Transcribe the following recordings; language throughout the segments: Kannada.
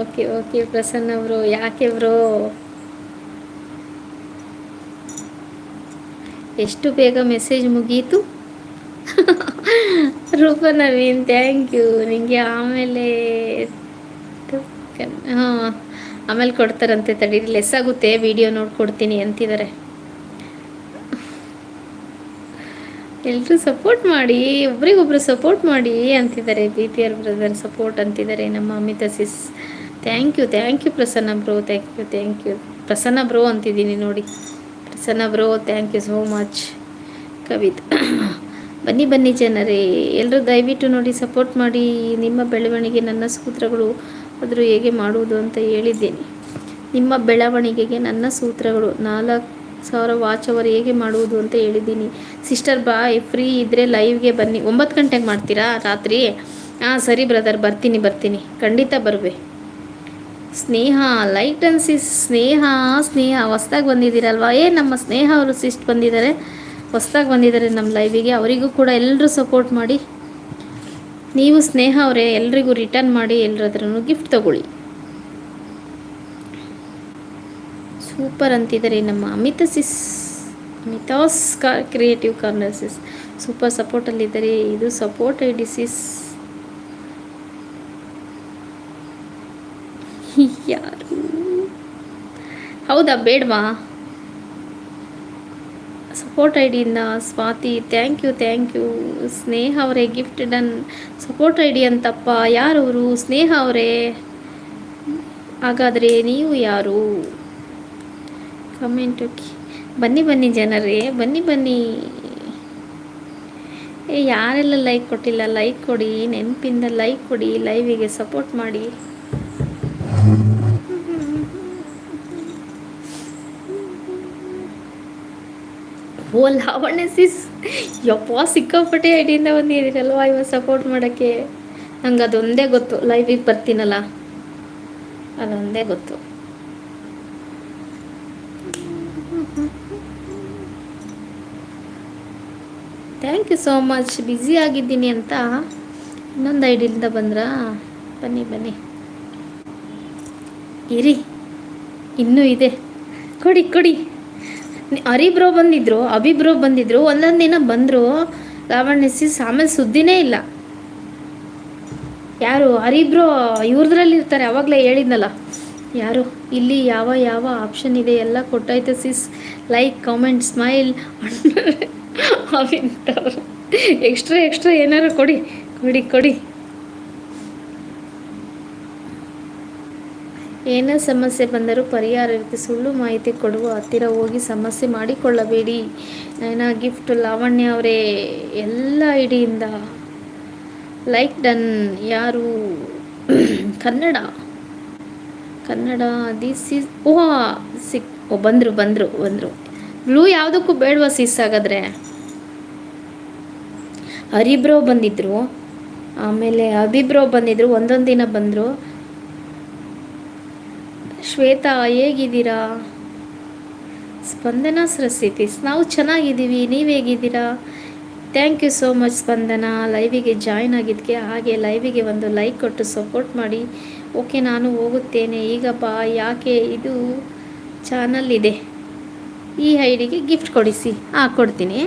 ಓಕೆ ಓಕೆ, ಪ್ರಸನ್ನ ಅವರು, ಯಾಕೆ ಬ್ರೋ? ಎಷ್ಟು ಬೇಗ ಮೆಸೇಜ್ ಮುಗೀತು? ರೂಪ ನವೀನ್ ಥ್ಯಾಂಕ್ ಯು ನಿಮಗೆ ಆಮೇಲೆ ಹಾಂ, ಆಮೇಲೆ ಕೊಡ್ತಾರಂತೆ ತಡೀರಿ ಲೆಸ್ ಆಗುತ್ತೆ ವಿಡಿಯೋ ನೋಡ್ಕೊಡ್ತೀನಿ ಅಂತಿದ್ದಾರೆ ಎಲ್ಲರೂ ಸಪೋರ್ಟ್ ಮಾಡಿ, ಒಬ್ರಿಗೊಬ್ರು ಸಪೋರ್ಟ್ ಮಾಡಿ ಅಂತಿದ್ದಾರೆ B P R brother support ಅಂತಿದ್ದಾರೆ ನಮ್ಮ Amita sis thank you thank you Prasanna bro thank you thank you Prasanna bro ಅಂತಿದ್ದೀನಿ ನೋಡಿ. Prasanna bro thank you so much Kavith. ಬನ್ನಿ ಬನ್ನಿ ಜನರೇ. ಎಲ್ಲರೂ ದಯವಿಟ್ಟು ನೋಡಿ ಸಪೋರ್ಟ್ ಮಾಡಿ ನಿಮ್ಮ ಬೆಳವಣಿಗೆ, ನನ್ನ ಸೂತ್ರಗಳು ಆದರೂ ಹೇಗೆ ಮಾಡುವುದು ಅಂತ ಹೇಳಿದ್ದೀನಿ. ನಿಮ್ಮ ಬೆಳವಣಿಗೆಗೆ, ನನ್ನ ಸೂತ್ರಗಳು, ನಾಲ್ಕು ಸಾವಿರ ವಾಚ್ ಅವರ್ ಹೇಗೆ ಮಾಡುವುದು ಅಂತ ಹೇಳಿದ್ದೀನಿ. ಸಿಸ್ಟರ್ ಬಾಯ್ ಫ್ರೀ ಇದ್ದರೆ ಲೈವ್ಗೆ ಬನ್ನಿ. ಒಂಬತ್ತು ಗಂಟೆಗೆ ಮಾಡ್ತೀರಾ? ರಾತ್ರಿ? ಹಾಂ, ಸರಿ ಬ್ರದರ್ ಬರ್ತೀನಿ ಬರ್ತೀನಿ. ಖಂಡಿತ ಬರುವೆ. ಸ್ನೇಹ ಲೈಟ್ ಅನ್ಸಿಸ್ ಸ್ನೇಹ ಸ್ನೇಹ, ಹೊಸ್ದಾಗಿ ಬಂದಿದ್ದೀರಲ್ವ? ಏ, ನಮ್ಮ ಸ್ನೇಹ ಅವರು ಸಿಸ್ಟ್ ಬಂದಿದ್ದಾರೆ. ಹೊಸ್ದಾಗಿ ಬಂದಿದ್ದಾರೆ ನಮ್ಮ ಲೈವಿಗೆ ಅವರಿಗೂ ಕೂಡ ಎಲ್ಲರೂ ಸಪೋರ್ಟ್ ಮಾಡಿ. ನೀವು ಸ್ನೇಹ ಅವರೇ, ಎಲ್ರಿಗೂ ರಿಟರ್ನ್ ಮಾಡಿ ಎಲ್ಲರದ್ರೂ ಗಿಫ್ಟ್ ತಗೊಳ್ಳಿ. ಸೂಪರ್ ಅಂತಿದ್ದಾರೆ ನಮ್ಮ Amita sis Amita's creative corner sis super ಸಪೋರ್ಟಲ್ಲಿದ್ದಾರೆ ಇದು ಸಪೋರ್ಟ್ ಐ ಡಿ ಸಿಸ್ ಯಾರು? ಹೌದಾ, ಬೇಡವಾ? Support I ಡಿಯಿಂದ Swathi thank you thank you Sneha ಅವರೇ gift done support I D ಅಂತಪ್ಪ, ಯಾರವರು? ಸ್ನೇಹ ಅವರೇ. ಹಾಗಾದರೆ ನೀವು ಯಾರು? ಕಮೆಂಟ್ ಓಕೆ ಬನ್ನಿ ಬನ್ನಿ ಜನರೇ, ಬನ್ನಿ ಬನ್ನಿ. ಏ, ಯಾರೆಲ್ಲ ಲೈಕ್ ಕೊಟ್ಟಿಲ್ಲ ಲೈಕ್ ಕೊಡಿ, ನೆನಪಿಂದ ಲೈಕ್ ಕೊಡಿ ಲೈವಿಗೆ ಸಪೋರ್ಟ್ ಮಾಡಿ. ಓ ಲಾವಣ್ಯ ಸಿಸ್ ಯಪ್ಪ, ಸಿಕ್ಕಾಪಟ್ಟೆ ಐಡಿಯಿಂದ ಬಂದಿದ್ದೀರಲ್ವಾ ಇವಾಗ ಸಪೋರ್ಟ್ ಮಾಡೋಕ್ಕೆ? ನಂಗೆ ಅದೊಂದೇ ಗೊತ್ತು. ಲೈವಿಗೆ ಬರ್ತೀನಲ್ಲ. ಅದೊಂದೇ ಗೊತ್ತು. Thank you so much busy ಆಗಿದ್ದೀನಿ ಅಂತ. ಇನ್ನೊಂದು ಐಡಿಯಿಂದ ಬಂದ್ರಾ? ಬನ್ನಿ ಬನ್ನಿ. ಇರಿ. ಇನ್ನೂ ಇದೆ. ಕೊಡಿ ಕೊಡಿ. ಹರಿಬ್ರೋ ಬಂದಿದ್ರು, ಅಭಿಬ್ರೋ ಬಂದಿದ್ರು, ಒಂದೊಂದು ದಿನ ಬಂದರು ಲಾವಣ್ಯ ಸಿಸ್ ಆಮೇಲೆ ಸುದ್ದಿನೇ ಇಲ್ಲ. ಯಾರು? ಹರಿಬ್ರೋ ಇವ್ರದ್ರಲ್ಲಿ ಇರ್ತಾರೆ ಅವಾಗಲೇ ಹೇಳಿದ್ನಲ್ಲ. ಯಾರು? ಇಲ್ಲಿ ಯಾವ ಯಾವ ಆಪ್ಷನ್ ಇದೆ? ಎಲ್ಲ ಕೊಟ್ಟಾಯ್ತು ಸಿಸ್ ಲೈಕ್ ಕಾಮೆಂಟ್ ಸ್ಮೈಲ್ ಅವಿಂತವ್ರು ಎಕ್ಸ್ಟ್ರಾ ಎಕ್ಸ್ಟ್ರಾ ಏನಾರು ಕೊಡಿ. ಕೊಡಿ ಕೊಡಿ. ಏನೇ ಸಮಸ್ಯೆ ಬಂದರೂ ಪರಿಹಾರ ಇರುತ್ತೆ. ಸುಳ್ಳು ಮಾಹಿತಿ ಕೊಡುವ ಹತ್ತಿರ ಹೋಗಿ ಸಮಸ್ಯೆ ಮಾಡಿಕೊಳ್ಳಬೇಡಿ. ನೈನಾ ಗಿಫ್ಟ್ ಲಾವಣ್ಯ ಅವರೇ, ಎಲ್ಲ ಇಡಿಯಿಂದ ಲೈಕ್ ಡನ್. ಯಾರು? Kannada. Kannada this is oh sick, oh, ಬಂದರು ಬಂದರು ಬಂದರು. ಬ್ಲೂ ಯಾವುದಕ್ಕೂ ಬೇಡವಾ ಸಿಸ್ ಆಗಾದ್ರೆ ಹರಿಬ್ರೋ ಬಂದಿದ್ದರು ಆಮೇಲೆ ಅಭಿಬ್ರೋ ಬಂದಿದ್ದರು ಒಂದೊಂದು ದಿನ ಬಂದರು. ಶ್ವೇತಾ, ಹೇಗಿದ್ದೀರಾ? ಸ್ಪಂದನಾ ಸರಸ್ವತೀಸ್ ನಾವು ಚೆನ್ನಾಗಿದ್ದೀವಿ, ನೀವು ಹೇಗಿದ್ದೀರಾ? Thank you so much Spandana, ಲೈವಿಗೆ join ಆಗಿದ್ದಕ್ಕೆ ಹಾಗೆ ಲೈವಿಗೆ ಒಂದು ಲೈಕ್ ಕೊಟ್ಟು ಸಪೋರ್ಟ್ ಮಾಡಿ. ಓಕೆ, ನಾನು ಹೋಗುತ್ತೇನೆ. ಈಗ ಬಾ ಯಾಕೆ ಇದು ಚಾನಲ್ ಇದೆ? ಈ ಐಡಿಗೆ ಗಿಫ್ಟ್ ಕೊಡಿಸಿ. ಹಾಂ, ಕೊಡ್ತೀನಿ.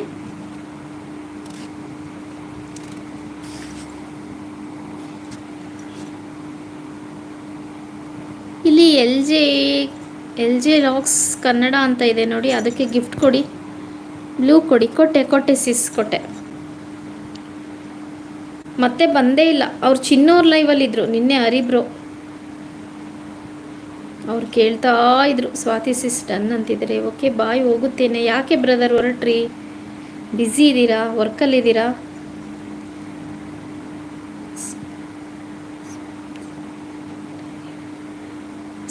ಇಲ್ಲಿ L J L J rocks Kannada ಅಂತ ಇದೆ ನೋಡಿ, ಅದಕ್ಕೆ ಗಿಫ್ಟ್ ಕೊಡಿ. ಬ್ಲೂ ಕೊಡಿ, ಕೊಟ್ಟೆ ಕೊಟ್ಟೆ ಸಿಸ್ ಕೊಟ್ಟೆ. ಮತ್ತೆ ಬಂದೇ ಇಲ್ಲ. ಅವ್ರು ಚಿನ್ನೋರ್ ಲೈವಲ್ಲಿದ್ದರು ನಿನ್ನೆ ಅರಿಬ್ರು ಅವ್ರು ಕೇಳ್ತಾ ಇದ್ರು, ಸ್ವಾತಿ ಸಿಸ್ ಡನ್ ಅಂತಿದ್ದಾರೆ. ಓಕೆ ಬಾಯ್ ಹೋಗುತ್ತೇನೆ. ಯಾಕೆ ಬ್ರದರ್ ಹೊರಟ್ರಿ? ಬ್ಯುಸಿ ಇದ್ದೀರಾ? ವರ್ಕಲ್ಲಿದ್ದೀರಾ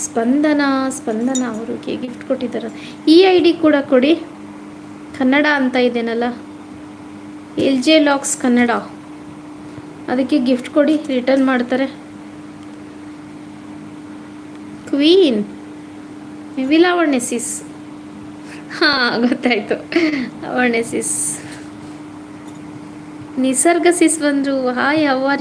ಸ್ಪಂದನ ಸ್ಪಂದನ ಅವ್ರಿಗೆ ಗಿಫ್ಟ್ ಕೊಟ್ಟಿದ್ದಾರೆ. ಈ ಐ ಡಿ ಕೂಡ ಕೊಡಿ. ಕನ್ನಡ ಅಂತ ಇದೇನಲ್ಲ? L J rocks Kannada. ಅದಕ್ಕೆ ಗಿಫ್ಟ್ ಕೊಡಿ ರಿಟರ್ನ್ ಮಾಡ್ತಾರೆ. ಕ್ವೀನ್ ವಿಲ್ ಅವರ್ನೆಸಿಸ್ ಹಾಂ, ಗೊತ್ತಾಯ್ತು. ಅವರ್ನೆಸಿಸ್ ಸಿಸ್ ನಿಸರ್ಗ ಸಿಸ್ ಬಂದರು. ಹಾಯ್ ಹವಾರಿ